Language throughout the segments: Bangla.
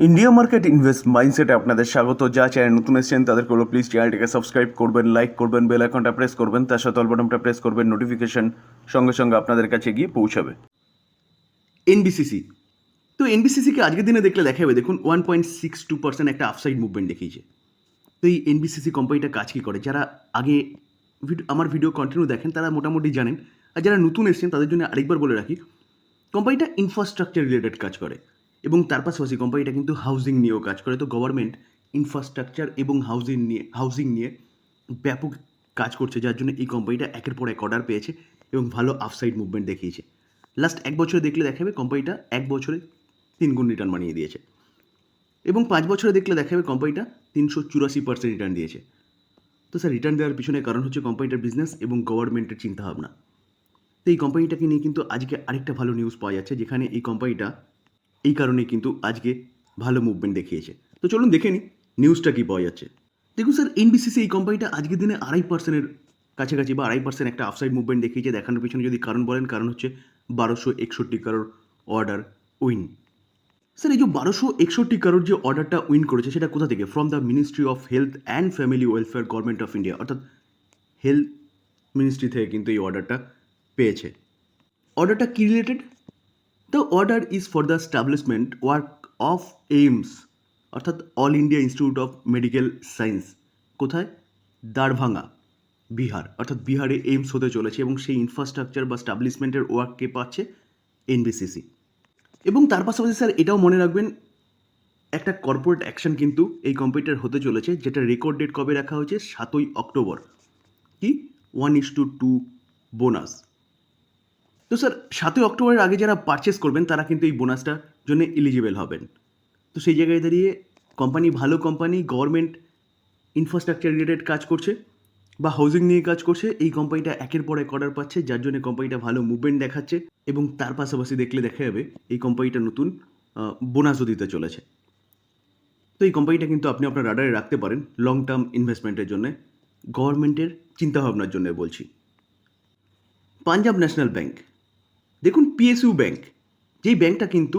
ইন্ডিয়া মার্কেট ইনভেস্ট মাইন্ডসেটে আপনাদের স্বাগত। যা চ্যানেল নতুন এসেছেন তাদেরকে হলো প্লিজ চ্যানেলটিকে সাবস্ক্রাইব করবেন লাইক করবেন বেল আইকনটা প্রেস করবেন, তার সাথে অল প্রেস করবেন নোটিফিকেশন সঙ্গে সঙ্গে আপনাদের কাছে গিয়ে পৌঁছাবে। এনবিসিসি তো এনবিসিসিকে আজকের দিনে দেখলে দেখা যাবে দেখুন one point six two percent একটা আপসাইড মুভমেন্ট দেখিয়েছে। তো এই এনবিসিসি কোম্পানিটা কাজ কী করে? যারা আগে ভিড- আমার ভিডিও কন্টিনিউ দেখেন, তারা মোটামুটি জানেন। আর যারা নতুন এসেছেন, তাদের জন্য আরেকবার বলে রাখি কোম্পানিটা ইনফ্রাস্ট্রাকচার রিলেটেড কাজ করে। এবং তার পাশাপাশি কোম্পানিটা কিন্তু হাউজিং নিয়েও কাজ করে। তো গভর্নমেন্ট ইনফ্রাস্ট্রাকচার এবং হাউজিং নিয়ে হাউজিং নিয়ে ব্যাপক কাজ করছে, যার জন্য এই কোম্পানিটা একের পর এক অর্ডার পেয়েছে এবং ভালো আফসাইড মুভমেন্ট দেখিয়েছে। লাস্ট এক বছরে দেখলে দেখাবে কোম্পানিটা এক বছরে তিন গুণ রিটার্ন বানিয়ে দিয়েছে। এবং পাঁচ বছরে দেখলে দেখাবে কোম্পানিটা তিনশো চুরাশি পার্সেন্ট রিটার্ন দিয়েছে। তো স্যার রিটার্ন দেওয়ার পিছনে কারণ হচ্ছে কোম্পানিটার বিজনেস এবং গভর্নমেন্টের চিন্তাভাবনা। তো এই কোম্পানিটাকে নিয়ে কিন্তু আজকে আরেকটা ভালো নিউজ পাওয়া যাচ্ছে, যেখানে এই কোম্পানিটা এই কারণে কিন্তু আজকে ভালো মুভমেন্ট দেখিয়েছে। তো চলুন দেখে নিই নিউজটা কী পাওয়া যাচ্ছে। দেখুন স্যার এনবিসিসি এই কোম্পানিটা আজকের দিনে আড়াই পার্সেন্টের কাছাকাছি বা আড়াই পার্সেন্ট একটা আফসাইড মুভমেন্ট দেখিয়েছে। দেখানোর পিছনে যদি কারণ বলেন, কারণ হচ্ছে বারোশো একষট্টি কারোর অর্ডার উইন স্যার এই যে বারোশো একষট্টি কারোর যে অর্ডারটা উইন করেছে, সেটা কোথা থেকে? From the ministry of health and family welfare government of India অর্থাৎ হেলথ মিনিস্ট্রি থেকে কিন্তু এই অর্ডারটা পেয়েছে। অর্ডারটা কি related the order is for the establishment work of AIIMS অর্থাৎ all India institute of medical science কোথায়? দারভাঙ্গা, বিহার। অর্থাৎ বিহারে এইমস হতে চলেছে এবং সেই ইনফ্রাস্ট্রাকচার বা স্টাবলিশমেন্টের ওয়ার্ক কে পাচ্ছে এনবিসিসি এবং তার পাশাপাশি স্যার এটাও মনে রাখবেন, একটা কর্পোরেট অ্যাকশন কিন্তু এই কম্পিউটার হতে চলেছে, যেটা রেকর্ড ডেট কবে রাখা হয়েছে? সাতই অক্টোবর। কি? One is two two bonus তো স্যার, সাতই অক্টোবরের আগে যারা পারচেস করবেন, তারা কিন্তু এই বোনাসটার জন্য এলিজিবল হবেন। তো সেই জায়গায় দাঁড়িয়ে কোম্পানি ভালো কোম্পানি গভর্নমেন্ট ইনফ্রাস্ট্রাকচার রিলেটেড কাজ করছে বা হাউজিং নিয়ে কাজ করছে, এই কোম্পানিটা একের পর এক অর্ডার পাচ্ছে, যার জন্য কোম্পানিটা ভালো মুভমেন্ট দেখাচ্ছে এবং তার পাশাপাশি দেখলে দেখা যাবে এই কোম্পানিটা নতুন বোনাসও দিতে চলেছে। তো এই কোম্পানিটা কিন্তু আপনি আপনার রাডারে রাখতে পারেন লং টার্ম ইনভেস্টমেন্টের জন্য গভর্নমেন্টের চিন্তাভাবনার জন্য বলছি। পাঞ্জাব ন্যাশনাল ব্যাংক দেখুন পিএসইউ ব্যাংক যেই ব্যাংকটা কিন্তু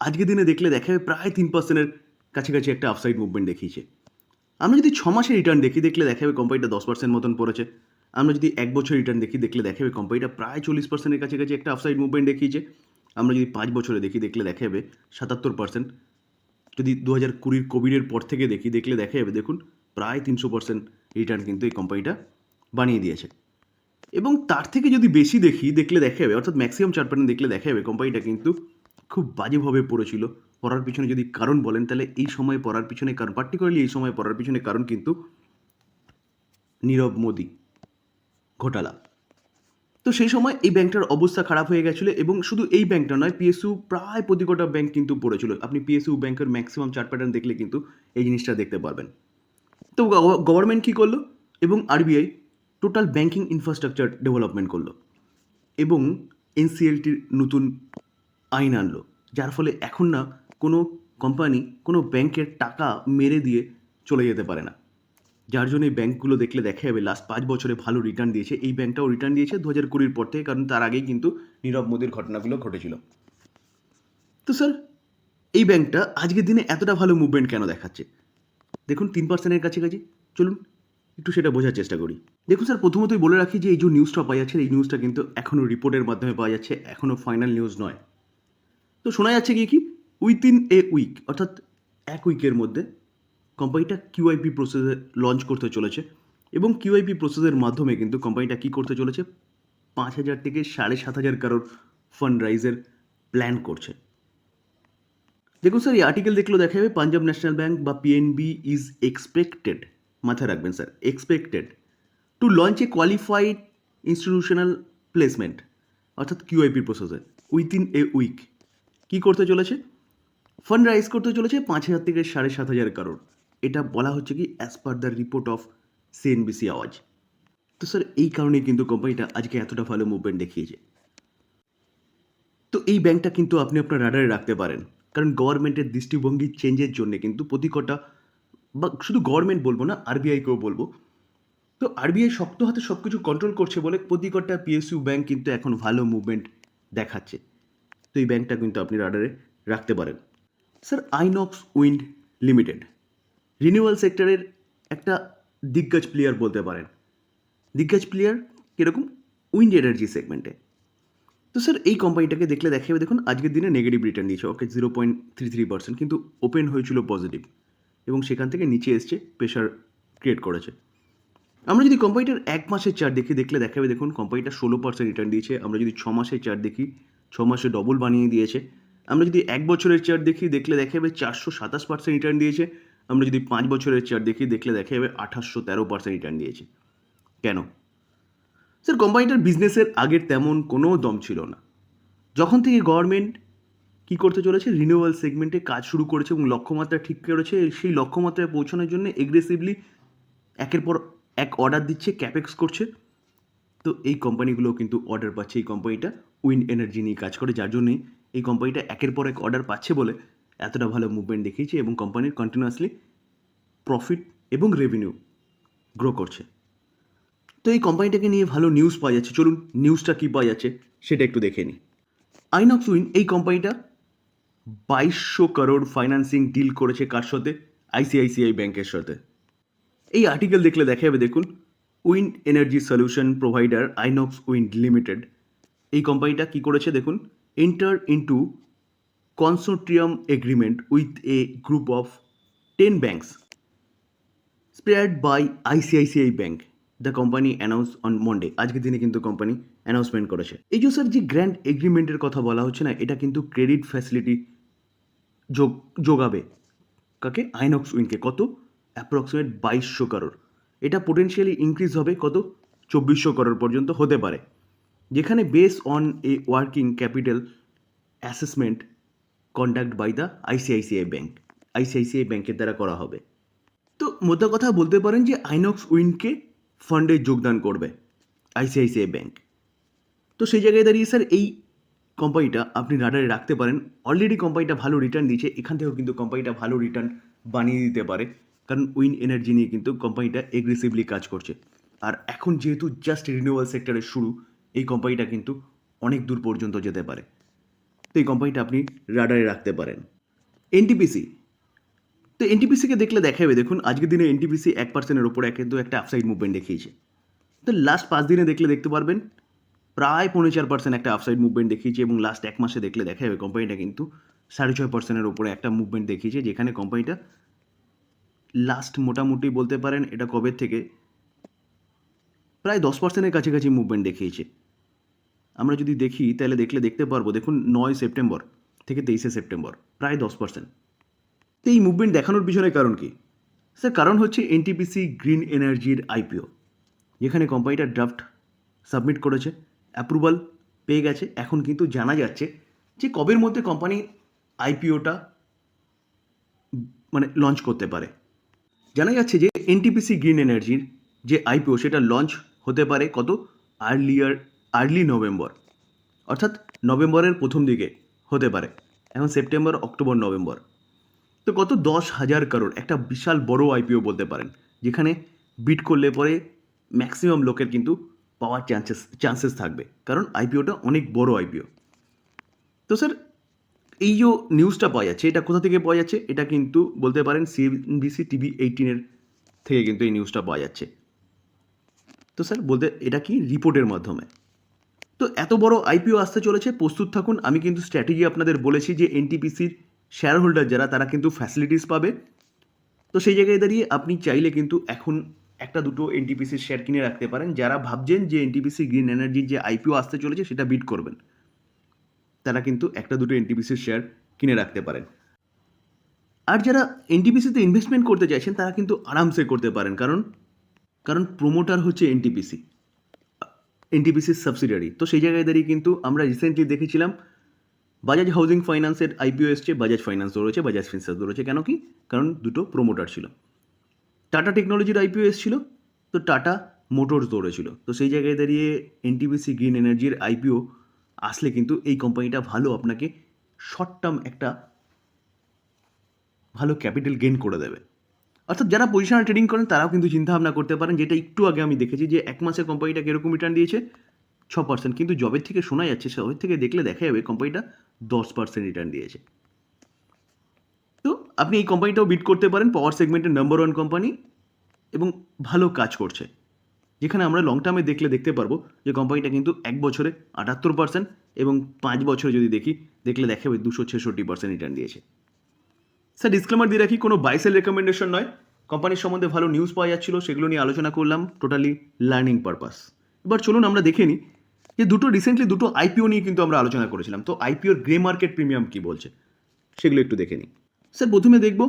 আজকের দিনে দেখলে দেখা যাবে প্রায় তিন পার্সেন্টের কাছাকাছি একটা আপসাইড মুভমেন্ট দেখিয়েছে। আমরা যদি ছ মাসের রিটার্ন দেখি, দেখলে দেখা যাবে কোম্পানিটা দশ পার্সেন্ট মতন পড়েছে। আমরা যদি এক বছর রিটার্ন দেখি, দেখলে দেখা যাবে কোম্পানিটা প্রায় চল্লিশ পার্সেন্টের কাছাকাছি একটা আপসাইড মুভমেন্ট দেখিয়েছে। আমরা যদি পাঁচ বছরে দেখি, দেখলে দেখা যাবে সাতাত্তর পার্সেন্ট যদি দু হাজার কুড়ির কোভিডের পর থেকে দেখি, দেখলে দেখা যাবে দেখুন প্রায় তিনশো পার্সেন্ট রিটার্ন কিন্তু এই কোম্পানিটা বানিয়ে দিয়েছে। এবং তার থেকে যদি বেশি দেখি, দেখলে দেখা যাবে, অর্থাৎ ম্যাক্সিমাম চার পার্সেন্ট দেখলে দেখা যাবে কোম্পানিটা কিন্তু খুব বাজেভাবে পড়েছিল। পড়ার পিছনে যদি কারণ বলেন, তাহলে এই সময় পড়ার পিছনে কারণ পার্টিকুলারলি এই সময় পড়ার পিছনে কারণ কিন্তু নীরব মোদি, ঘোটালা। তো সেই সময় এই ব্যাংকটার অবস্থা খারাপ হয়ে গেছিল এবং শুধু এই ব্যাংকটা নয় পিএসইউ প্রায় প্রতি কটা ব্যাংক কিন্তু পড়েছিল। আপনি পিএসইউ ব্যাংকের ম্যাক্সিমাম চার্ট প্যাটার্ন দেখলে কিন্তু এই জিনিসটা দেখতে পারবেন। তো গভর্নমেন্ট কী করল? এবং RBI total banking infrastructure development করল এবং এনসিএলটির নতুন আইন আনলো, যার ফলে এখন না কোনো কোম্পানি কোনো ব্যাংকের টাকা মেরে দিয়ে চলে যেতে পারে না। যার জন্য এই ব্যাঙ্কগুলো দেখলে দেখা যাবে লাস্ট পাঁচ বছরে ভালো রিটার্ন দিয়েছে। এই ব্যাঙ্কটাও রিটার্ন দিয়েছে দু হাজার কুড়ির পর থেকে, কারণ তার আগেই কিন্তু নীরব মোদির ঘটনাগুলো ঘটেছিল। তো স্যার এই ব্যাংকটা আজকের দিনে এতটা ভালো মুভমেন্ট কেন দেখাচ্ছে? দেখুন, তিন পার্সেন্টের কাছাকাছি। চলুন একটু সেটা বোঝার চেষ্টা করি। দেখুন স্যার, প্রথমতই বলে রাখি যে এই যে নিউজটা পাওয়া যাচ্ছে, এই নিউজটা কিন্তু এখনও রিপোর্টের মাধ্যমে পাওয়া যাচ্ছে এখনও ফাইনাল নিউজ নয়। তো শোনা যাচ্ছে কি কি? উইথিন এ উইক অর্থাৎ এক উইকের মধ্যে কোম্পানিটা কিউআইপি প্রসেসে লঞ্চ করতে চলেছে এবং কিউআইপি প্রসেসের মাধ্যমে কিন্তু কোম্পানিটা কী করতে চলেছে? পাঁচ হাজার থেকে সাড়ে সাত হাজার কারোর ফান্ড রাইজের প্ল্যান করছে। দেখুন স্যার, এই আর্টিকেল দেখলেও দেখা যাবে পাঞ্জাব ন্যাশনাল ব্যাঙ্ক বা পিএনবি ইজ এক্সপেক্টেড মাথায় রাখবেন, sir. Expected to launch a qualified institutional placement অর্থাৎ কিউআইপি প্রসেসে উইথিন এ উইক কী করতে চলেছে? ফান্ড রাইজ করতে চলেছে পাঁচ হাজার থেকে সাড়ে সাত হাজার কারোর এটা বলা হচ্ছে কি as per the report of CNBC Awaaz. তো স্যার, এই কারণেই কিন্তু কোম্পানিটা আজকে এতটা ভালো মুভমেন্ট দেখিয়েছে। তো এই ব্যাংকটা কিন্তু আপনি আপনার রাডারে রাখতে পারেন। কারণ গভর্নমেন্টের দৃষ্টিভঙ্গি চেঞ্জের জন্য কিন্তু প্রতি কটা বা শুধু গভর্নমেন্ট বলব না আরবিআইকেও বলব। তো আরবিআই শক্ত হাতে সব কিছু কন্ট্রোল করছে বলে প্রতি কটা পিএসইউ ব্যাংক কিন্তু এখন ভালো মুভমেন্ট দেখাচ্ছে। তো এই ব্যাংকটা কিন্তু আপনি রাডারে রাখতে পারেন। Sir Inox wind limited renewal সেক্টরের একটা দিগ্গজ প্লেয়ার বলতে পারেন। দিগ্গজ প্লেয়ার কীরকম? উইন্ড এনার্জি সেগমেন্টে তো স্যার এই কোম্পানিটাকে দেখলে দেখা যাবে দেখুন, আজকের দিনে নেগেটিভ রিটার্ন দিয়েছে। Okay zero point three three percent কিন্তু ওপেন হয়েছিল পজিটিভ এবং সেখান থেকে নিচে এসছে প্রেশার ক্রিয়েট করেছে। আমরা যদি কোম্পানিটার এক মাসের চার্ট দেখি দেখলে দেখাবে, দেখুন কোম্পানিটা ষোলো পার্সেন্ট রিটার্ন দিয়েছে। আমরা যদি ছ মাসের চার্ট দেখি, ছ মাসে ডবল বানিয়ে দিয়েছে। আমরা যদি এক বছরের চার্ট দেখি, দেখলে দেখা যাবে চারশো সাতাশ পার্সেন্ট রিটার্ন দিয়েছে। আমরা যদি পাঁচ বছরের চার্ট দেখি, দেখলে দেখা যাবে আঠাশশো তেরো পার্সেন্ট রিটার্ন দিয়েছে। কেন? স্যার কোম্পানিটার বিজনেসের আগের তেমন কোনো দম ছিল না। যখন থেকে গভর্নমেন্ট কী করতে চলেছে? রিনিউয়াল সেগমেন্টে কাজ শুরু করেছে এবং লক্ষ্যমাত্রা ঠিক করেছে। সেই লক্ষ্যমাত্রায় পৌঁছানোর জন্য এগ্রেসিভলি একের পর এক অর্ডার দিচ্ছে ক্যাপেক্স করছে। তো এই কোম্পানিগুলো কিন্তু অর্ডার পাচ্ছে। এই কোম্পানিটা উইন্ড এনার্জি নিয়ে কাজ করে, যার জন্যই এই কোম্পানিটা একের পর এক অর্ডার পাচ্ছে বলে এতটা ভালো মুভমেন্ট দেখিয়েছে এবং কোম্পানির কন্টিনিউয়াসলি প্রফিট এবং রেভিনিউ গ্রো করছে। তো এই কোম্পানিটাকে নিয়ে ভালো নিউজ পাওয়া যাচ্ছে। চলুন নিউজটা কী পাওয়া যাচ্ছে, সেটা একটু দেখে নিই। আইনক্স উইন এই কোম্পানিটা বাইশশো করোড় ফাইন্যান্সিং ডিল করেছে কার সাথে? আইসিআইসিআই ব্যাংকের সাথে। এই আর্টিকেল দেখলে দেখা যাবে দেখুন। Wind energy solution provider Inox wind limited. এই কোম্পানিটা কি করেছে, দেখুন। Enter into consortium agreement with a group of ten banks spearheaded by ICICI bank the company announce on Monday আজকের দিনে কিন্তু কোম্পানি অ্যানাউন্সমেন্ট করেছে। এই যে স্যার যে গ্র্যান্ড এগ্রিমেন্টের কথা বলা হচ্ছে না, এটা কিন্তু ক্রেডিট ফ্যাসিলিটি যোগ, যোগাবে। কাকে? আইনক্স উইনকে। কত? অ্যাপ্রক্সিমেট বাইশশো করোড় এটা পোটেনশিয়ালি ইনক্রিজ হবে কত? চব্বিশশো করোড় পর্যন্ত হতে পারে। যেখানে base on a working capital assessment conduct by the ICICI bank ICICI ব্যাংকের দ্বারা করা হবে। তো মোদ্দা কথা বলতে পারেন যে আইনক্স উইনকে ফান্ডে যোগদান করবে আইসিআইসিআই ব্যাংক তো সেই জায়গায় দাঁড়িয়ে স্যার এই কোম্পানিটা আপনি রাডারে রাখতে পারেন। অলরেডি কোম্পানিটা ভালো রিটার্ন দিয়েছে, এখান থেকেও কিন্তু কোম্পানিটা ভালো রিটার্ন বানিয়ে দিতে পারে। কারণ উইন এনার্জি নিয়ে কিন্তু কোম্পানিটা এগ্রেসিভলি কাজ করছে। আর এখন যেহেতু জাস্ট রিনিউয়াল সেক্টরের শুরু, এই কোম্পানিটা কিন্তু অনেক দূর পর্যন্ত যেতে পারে। তো এই কোম্পানিটা আপনি রাডারে রাখতে পারেন। এনটিপিসি তো এনটিপিসিকে দেখলে দেখা যাবে দেখুন, আজকের দিনে এনটিপিসি এক পার্সেন্টের ওপরে কিন্তু একটা আপসাইড মুভমেন্ট দেখিয়েছে। তো লাস্ট পাঁচ দিনে দেখলে দেখতে পারবেন প্রায় পৌনে চার পার্সেন্ট একটা আপসাইড মুভমেন্ট দেখিয়েছে এবং লাস্ট এক মাসে দেখলে দেখা যাবে কোম্পানিটা কিন্তু সাড়ে ছয় পার্সেন্টের ওপরে একটা মুভমেন্ট দেখিয়েছে, যেখানে কোম্পানিটা লাস্ট মোটামুটি বলতে পারেন এটা কবে থেকে? প্রায় দশ পার্সেন্টের কাছাকাছি মুভমেন্ট দেখিয়েছে। আমরা যদি দেখি, তাহলে দেখলে দেখতে পারব, দেখুন নয় সেপ্টেম্বর থেকে তেইশে সেপ্টেম্বর, প্রায় দশ পার্সেন্ট তো এই মুভমেন্ট দেখানোর পিছনে কারণ কি? স্যার, কারণ হচ্ছে এনটিপিসি গ্রিন এনার্জির আইপিও যেখানে কোম্পানিটা ড্রাফট সাবমিট করেছে। অ্যাপ্রুভাল পেয়ে গেছে। এখন কিন্তু জানা যাচ্ছে যে কবের মধ্যে কোম্পানি আইপিওটা মানে লঞ্চ করতে পারে। জানা যাচ্ছে যে এনটিপিসি গ্রিন এনার্জির যে আইপিও সেটা লঞ্চ হতে পারে কত? আর্লিয়ার আর্লি নভেম্বর অর্থাৎ নভেম্বরের প্রথম দিকে হতে পারে। এখন সেপ্টেম্বর অক্টোবর নভেম্বর তো কত? দশ হাজার কারোর একটা বিশাল বড় আইপিও বলতে পারেন, যেখানে বিট করলে পরে ম্যাক্সিমাম লোকের কিন্তু পাওয়ার চান্সেস চান্সেস থাকবে। কারণ আইপিওটা অনেক বড় আইপিও তো স্যার এই যে নিউজটা পাওয়া যাচ্ছে, এটা কোথা থেকে পাওয়া যাচ্ছে? এটা কিন্তু বলতে পারেন সিএনবিসি টিভি এইটিনের থেকে কিন্তু এই নিউজটা পাওয়া যাচ্ছে। তো স্যার বলতে, এটা কি রিপোর্টের মাধ্যমে? তো এত বড় আইপিও আসতে চলেছে, প্রস্তুত থাকুন। আমি কিন্তু স্ট্র্যাটেজি আপনাদের বলেছি যে এনটিপিসির শেয়ার হোল্ডার যারা, তারা কিন্তু ফ্যাসিলিটিস পাবে। তো সেই জায়গায় দাঁড়িয়ে আপনি চাইলে কিন্তু এখন একটা দুটো এনটিপিসির শেয়ার কিনে রাখতে পারেন। যারা ভাবছেন যে এনটিপিসি গ্রিন এনার্জির যে আইপিও আসতে চলেছে, সেটা বিট করবেন। তারা কিন্তু একটা দুটো এনটিপিসির শেয়ার কিনে রাখতে পারেন। আর যারা এনটিপিসিতে ইনভেস্টমেন্ট করতে চাইছেন, তারা কিন্তু আরামসে করতে পারেন। কারণ কারণ প্রোমোটার হচ্ছে এনটিপিসি এনটিপিসির সাবসিডিয়ারি তো সেই জায়গায় দাঁড়িয়ে কিন্তু আমরা রিসেন্টলি দেখেছিলাম বাজাজ হাউজিং ফাইন্যান্সের আইপিও এসছে বাজাজ ফাইন্যান্স রয়েছে বাজাজ ফিন্সার্স রয়েছে। কেন কি? কারণ দুটো প্রোমোটার ছিল। টাটা টেকনোলজির আইপিও এসেছিল, তো টাটা মোটরস দৌড়েছিল। তো সেই জায়গায় দাঁড়িয়ে এনটিপিসি গ্রিন এনার্জির আইপিও আসলে কিন্তু এই কোম্পানিটা ভালো আপনাকে শর্ট টার্ম একটা ভালো ক্যাপিটাল গেইন করে দেবে। অর্থাৎ যারা পজিশনাল ট্রেডিং করেন, তারাও কিন্তু চিন্তাভাবনা করতে পারেন, যেটা একটু আগে আমি দেখেছি যে এক মাসে কোম্পানিটা কীরকম রিটার্ন দিয়েছে? ছ পার্সেন্ট কিন্তু জবের থেকে শোনা যাচ্ছে সবের থেকে দেখলে দেখা যাবে কোম্পানিটা দশ পার্সেন্ট রিটার্ন দিয়েছে। আপনি এই কোম্পানিটাও বিট করতে পারেন পাওয়ার সেগমেন্টের নাম্বার ওয়ান কোম্পানি এবং ভালো কাজ করছে। যেখানে আমরা লং টার্মে দেখলে দেখতে পারব যে কোম্পানিটা কিন্তু এক বছরে আটাত্তর পার্সেন্ট এবং পাঁচ বছরে যদি দেখি, দেখলে দেখাবে দুশো ছেষট্টি পার্সেন্ট রিটার্ন দিয়েছে। স্যার ডিসক্লেমার দিয়ে রাখি, কোনো বাইসেল রেকমেন্ডেশন নয়। কোম্পানির সম্বন্ধে ভালো নিউজ পাওয়া যাচ্ছিল, সেগুলো নিয়ে আলোচনা করলাম টোটালি লার্নিং পারপাস এবার চলুন আমরা দেখে নিই যে দুটো রিসেন্টলি দুটো আইপিও নিয়ে কিন্তু আমরা আলোচনা করেছিলাম। তো আইপিওর গ্রে মার্কেট প্রিমিয়াম কি বলছে, সেগুলো একটু দেখে নিই। স্যার, প্রথমে দেখব।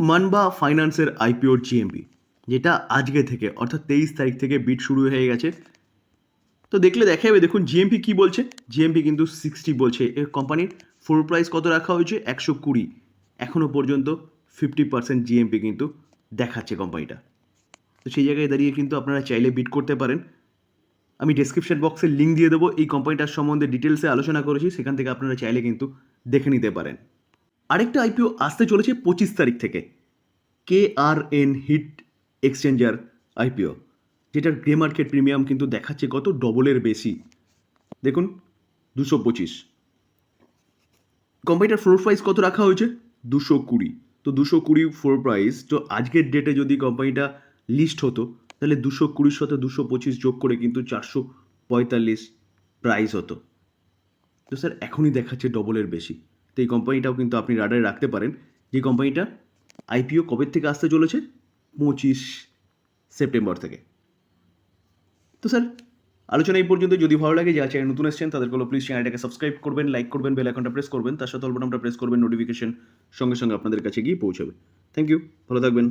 মানবা ফাইন্যান্সের আইপিওর জিএমপি যেটা আজকে থেকে, অর্থাৎ তেইশ তারিখ থেকে বিট শুরু হয়ে গেছে। তো দেখলে দেখা যাবে দেখুন, জিএমপি কী বলছে? জিএমপি কিন্তু সিক্সটি বলছে। এ কোম্পানির ফ্লোর প্রাইস কত রাখা হয়েছে? একশো কুড়ি। এখনও পর্যন্ত ফিফটি পার্সেন্ট জিএমপি কিন্তু দেখাচ্ছে কোম্পানিটা তো সেই জায়গায় দাঁড়িয়ে কিন্তু আপনারা চাইলে বিট করতে পারেন। আমি ডেসক্রিপশন বক্সে লিঙ্ক দিয়ে দেবো। এই কোম্পানিটার সম্বন্ধে ডিটেলসে আলোচনা করেছি। সেখান থেকে আপনারা চাইলে কিন্তু দেখে নিতে পারেন। আরেকটা আইপিও আসতে চলেছে পঁচিশ তারিখ থেকে। K R N heat exchanger IPO যেটার গ্রে মার্কেট প্রিমিয়াম কিন্তু দেখাচ্ছে কত? ডবলের বেশি। দেখুন, দুশো পঁচিশ। কোম্পানিটার ফ্লোর প্রাইস কত রাখা হয়েছে? দুশো কুড়ি। তো দুশো কুড়ি ফ্লোর প্রাইস তো আজকের ডেটে যদি কোম্পানিটা লিস্ট হতো, তাহলে দুশো কুড়ির সাথে দুশো পঁচিশ যোগ করে কিন্তু চারশো পঁয়তাল্লিশ প্রাইস হতো। তো স্যার এখনই দেখাচ্ছে ডবলের বেশি। তো এই কোম্পানিটাও কিন্তু আপনি রাডারে রাখতে পারেন। যে কোম্পানিটা আইপিও কবে থেকে আসতে চলেছে? পঁচিশ সেপ্টেম্বর থেকে। তো স্যার, আলোচনা এই পর্যন্ত। যদি ভালো লাগে যা চ্যানেল নতুন এসেছেন কোনো প্লিজ চ্যানেলটাকে সাবস্ক্রাইব করবেন লাইক করবেন বেল আইকনটা প্রেস করবেন। তার সাথে অল্প আমরা প্রেস করবেন নোটিফিকেশন সঙ্গে সঙ্গে আপনাদের কাছে গিয়ে পৌঁছাবে। থ্যাংক ইউ ভালো থাকবেন।